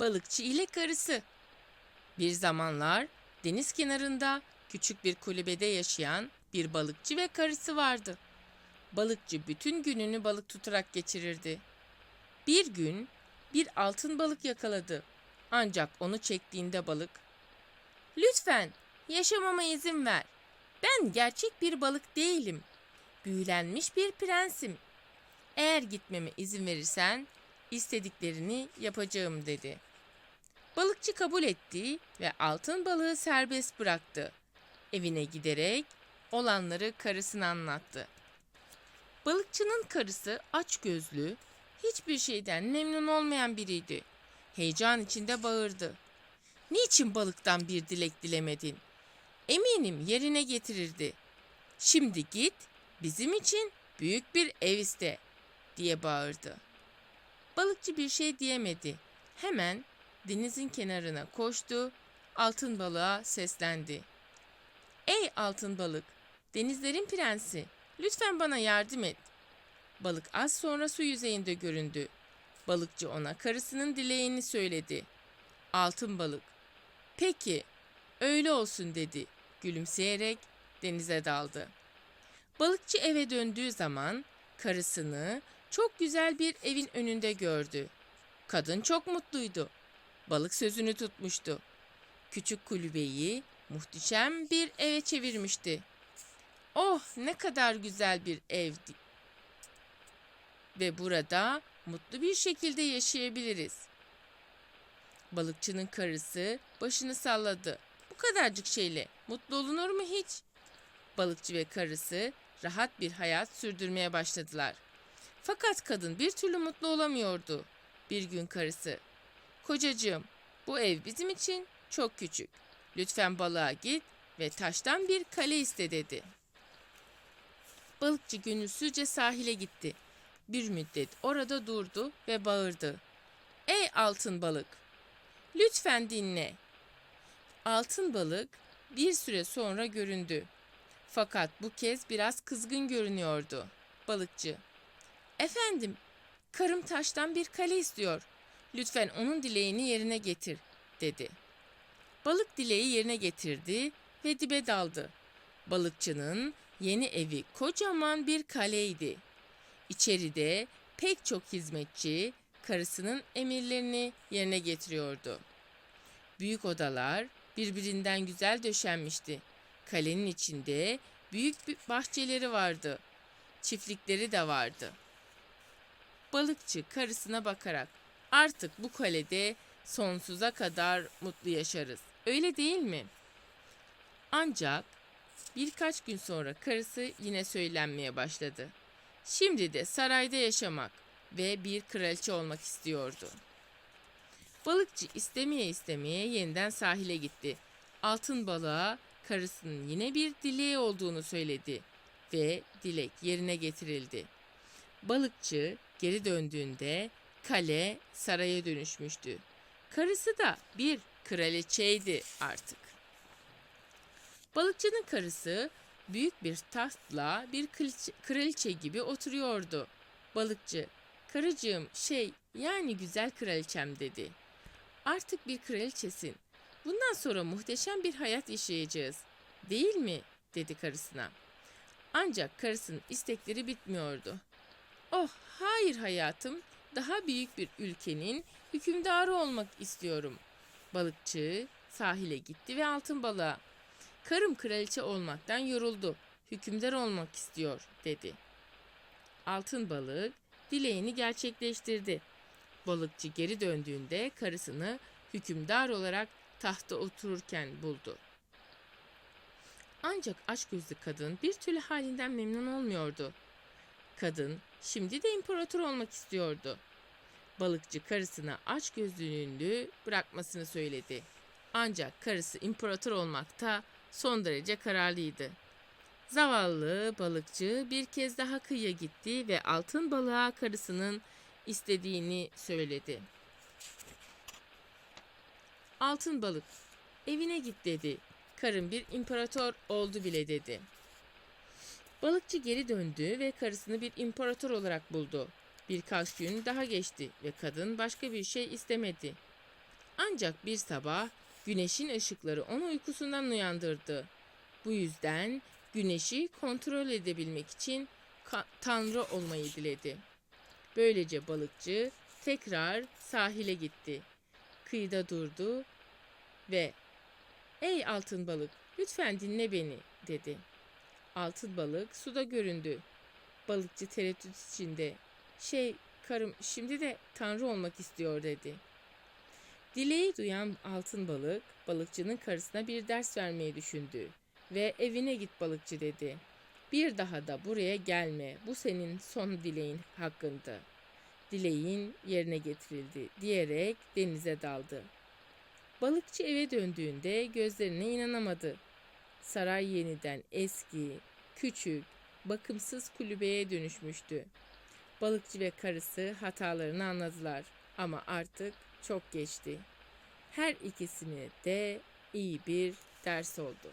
Balıkçı ile karısı. Bir zamanlar deniz kenarında küçük bir kulübede yaşayan bir balıkçı ve karısı vardı. Balıkçı bütün gününü balık tutarak geçirirdi. Bir gün bir altın balık yakaladı. Ancak onu çektiğinde balık, "Lütfen yaşamama izin ver. Ben gerçek bir balık değilim. Büyülenmiş bir prensim. Eğer gitmeme izin verirsen istediklerini yapacağım." dedi. Balıkçı kabul etti ve altın balığı serbest bıraktı. Evine giderek olanları karısına anlattı. Balıkçının karısı açgözlü, hiçbir şeyden memnun olmayan biriydi. Heyecan içinde bağırdı. Niçin balıktan bir dilek dilemedin? Eminim yerine getirirdi. Şimdi git, bizim için büyük bir ev iste, diye bağırdı. Balıkçı bir şey diyemedi. Hemen denizin kenarına koştu, altın balığa seslendi. Ey altın balık, denizlerin prensi, lütfen bana yardım et. Balık az sonra su yüzeyinde göründü. Balıkçı ona karısının dileğini söyledi. Altın balık, peki öyle olsun dedi gülümseyerek denize daldı. Balıkçı eve döndüğü zaman karısını çok güzel bir evin önünde gördü. Kadın çok mutluydu. Balık sözünü tutmuştu. Küçük kulübeyi muhteşem bir eve çevirmişti. Oh ne kadar güzel bir evdi. Ve burada mutlu bir şekilde yaşayabiliriz. Balıkçının karısı başını salladı. Bu kadarcık şeyle mutlu olunur mu hiç? Balıkçı ve karısı rahat bir hayat sürdürmeye başladılar. Fakat kadın bir türlü mutlu olamıyordu. Bir gün karısı, "Kocacığım, bu ev bizim için çok küçük. Lütfen balığa git ve taştan bir kale iste." dedi. Balıkçı gönülsüzce sahile gitti. Bir müddet orada durdu ve bağırdı. "Ey altın balık, lütfen dinle." Altın balık bir süre sonra göründü. Fakat bu kez biraz kızgın görünüyordu. Balıkçı, Efendim, karım taştan bir kale istiyor. Lütfen onun dileğini yerine getir, dedi. Balık dileği yerine getirdi ve dibe daldı. Balıkçının yeni evi kocaman bir kaleydi. İçeride pek çok hizmetçi karısının emirlerini yerine getiriyordu. Büyük odalar birbirinden güzel döşenmişti. Kalenin içinde büyük bir bahçeleri vardı. Çiftlikleri de vardı. Balıkçı karısına bakarak artık bu kalede sonsuza kadar mutlu yaşarız. Öyle değil mi? Ancak birkaç gün sonra karısı yine söylenmeye başladı. Şimdi de sarayda yaşamak ve bir kraliçe olmak istiyordu. Balıkçı istemeye istemeye yeniden sahile gitti. Altın balığa karısının yine bir dileği olduğunu söyledi ve dilek yerine getirildi. Balıkçı geri döndüğünde kale saraya dönüşmüştü. Karısı da bir kraliçeydi artık. Balıkçının karısı büyük bir tahtla bir kraliçe, gibi oturuyordu. Balıkçı, karıcığım şey yani güzel kraliçem dedi. Artık bir kraliçesin. Bundan sonra muhteşem bir hayat yaşayacağız. Değil mi? dedi karısına. Ancak karısının istekleri bitmiyordu. Oh hayır hayatım daha büyük bir ülkenin hükümdarı olmak istiyorum. Balıkçı sahile gitti ve altın balığa karım kraliçe olmaktan yoruldu. Hükümdar olmak istiyor dedi. Altın balık dileğini gerçekleştirdi. Balıkçı geri döndüğünde karısını hükümdar olarak tahta otururken buldu. Ancak açgözlü kadın bir türlü halinden memnun olmuyordu. Kadın şimdi de imparator olmak istiyordu. Balıkçı karısına aç gözlülüğünü bırakmasını söyledi. Ancak karısı imparator olmakta son derece kararlıydı. Zavallı balıkçı bir kez daha kıyıya gitti ve altın balığa karısının istediğini söyledi. Altın balık, evine git dedi. Karın bir imparator oldu bile dedi. Balıkçı geri döndü ve karısını bir imparator olarak buldu. Birkaç gün daha geçti ve kadın başka bir şey istemedi. Ancak bir sabah güneşin ışıkları onu uykusundan uyandırdı. Bu yüzden güneşi kontrol edebilmek için tanrı olmayı diledi. Böylece balıkçı tekrar sahile gitti. Kıyıda durdu ve "Ey altın balık, lütfen dinle beni." dedi. Altın balık suda göründü. Balıkçı tereddüt içinde. "Şey, karım şimdi de tanrı olmak istiyor." dedi. Dileği duyan altın balık, balıkçının karısına bir ders vermeyi düşündü ve evine git balıkçı dedi. Bir daha da buraya gelme. Bu senin son dileğin hakkında. Dileğin yerine getirildi diyerek denize daldı. Balıkçı eve döndüğünde gözlerine inanamadı. Saray yeniden eski, küçük, bakımsız kulübeye dönüşmüştü. Balıkçı ve karısı hatalarını anladılar ama artık çok geçti. Her ikisine de iyi bir ders oldu.